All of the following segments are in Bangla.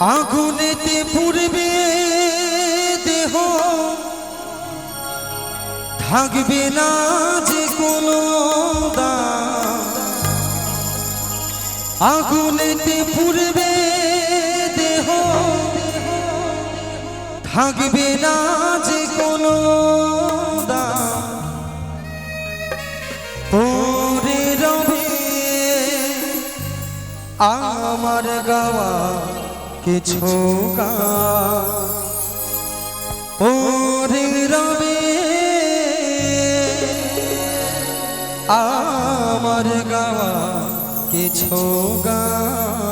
আগুনেতে পুরবে দেহ থাকবে না যে কোনো। আগুনেতে পুরবে দেহ থাকবে না যে কোনো। পরে রবে, আমার গাওয়া কিছু পরে রবে আমার গাওয়া কিছু গান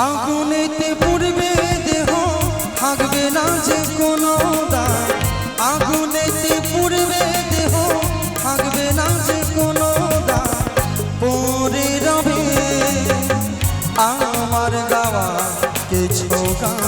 আগুনেতে পুড়বে দেহ, থাকবে না যে কোনো দায় আগুনেতে পুড়বে দেহ, থাকবে না যে কোনো দায় পরে রবে আমার গাওয়া কিছু গান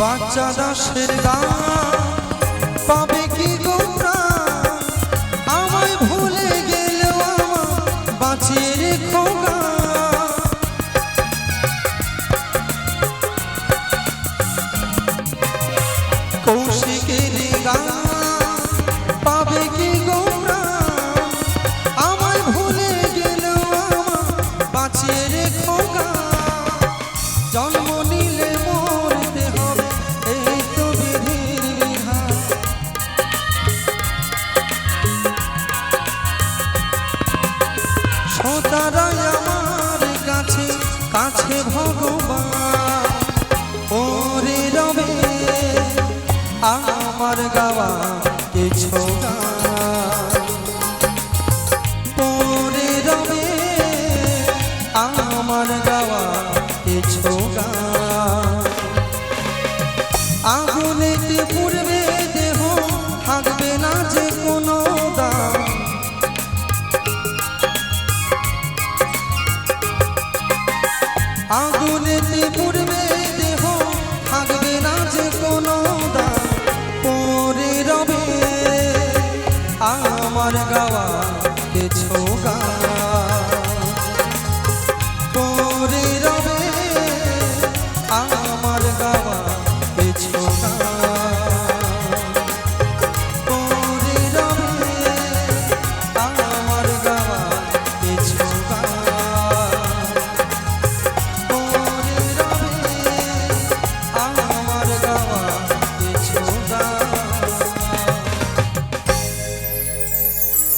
বাচ্চা দাসের গান পাবে কি গোমরা আমার গাওয়া